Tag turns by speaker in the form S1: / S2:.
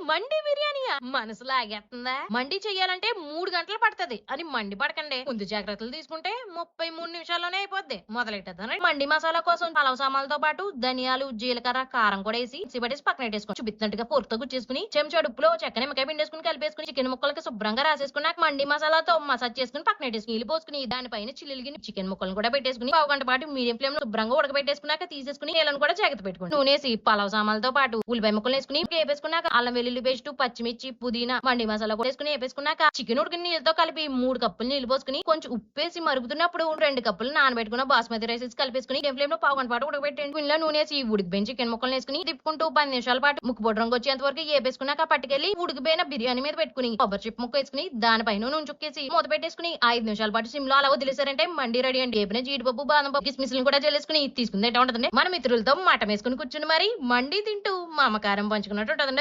S1: మండి మనసులాగేస్తుందా మనసు లాగేస్తుందా మండి చెయ్యాలంటే మూడు గంటలు పడుతుంది. అని మండి పడకండి. ముందు జాగ్రత్తలు తీసుకుంటే ముప్పై మూడు నిమిషాల్లోనే అయిపోద్ది. మొదలెట్టేద్దాం. మండి మసాలా కోసం పలవ సామాన్లతో పాటు ధనియాలు జీలకర్ర కారం కూడా వేసి సిబడేసి పక్కన పెట్టేసుకుని చూపిస్తున్నట్టుగా పొరతో గుచ్చేసుకుని చెంచాడు ఉప్పులో చెక్క నిమ్మకాయ పిండేసుకుని కలిపేసుకుని చికెన్ ముక్కలకి శుభ్రంగా రాసేసుకున్నాక మండి మసాలాతో మసాజ్ చేసుకుని పక్కన పెట్టేసుకుని నీళ్ళు పోసుకుని దానిపైన చిల్లిగిన చికెన్ ముక్కలను కూడా పెట్టేసుకుని పావు గంట పాటు మీడియం ఫ్లేమ్లో శుభ్రంగా ఉడకబెట్టేసుకున్నాక తీసేసుకుని నీళ్ళను కూడా జాగ్రత్త పెట్టుకుని నూనేసి పలవ సామాన్లతో పాటు ఉల్లిపాయ ముక్కలు వేసుకుని వేపేసుకున్నాక అల్లం వెల్లుల్లి పేస్ట్ పచ్చిమిర్చి పుదీనా మండి మసాలా కూడా వేసుకుని వేపేసుకున్నాక చికెన్ ఉడికిన నీళ్ళతో కలిపి మూడు కప్పులు నీళ్ళు పోసుకుని కొంచెం ఉప్పేసి మరుగుతున్నప్పుడు రెండు కప్పులు నానబెట్టుకున్న బాస్మతి రైస్ వేసి కలిపేసుకుని ఫ్లేమ్లో పావు గంట పాటు ఉడకబెట్టండి ఇంట్లో నూనె వేసి ఉడికిపోయిన చికెన్ ముక్కలు వేసుకుని తిప్పుకుంటూ పది నిమిషాల పాటు ముక్కు పొడి రంగు వచ్చేంత వరకు వేపేసుకున్నాక పట్టుకెళ్ళి ఉడికిపోయిన బిర్యానీ మీద పెట్టుకుని కొబ్బరి చిప్ ముక్క వేసుకుని దానిపైన నూనె చుక్కేసి మూత పెట్టేసుకుని ఐదు నిమిషాల పాటు సిమ్లో అలా వదిలేసారంటే మండి రెడీ అండి. ఏపిన జీడిపప్పు బాదం పప్పు కిస్మిస్లు కూడా జల్లేసుకుని తీసుకుంది. ఎట్లా ఉంటుందండి? మన మిత్రులతో మటం వేసుకుని కూర్చుని మరి మండి తింటూ మామకారం పంచుకున్నట్టు ఉంటుందండి.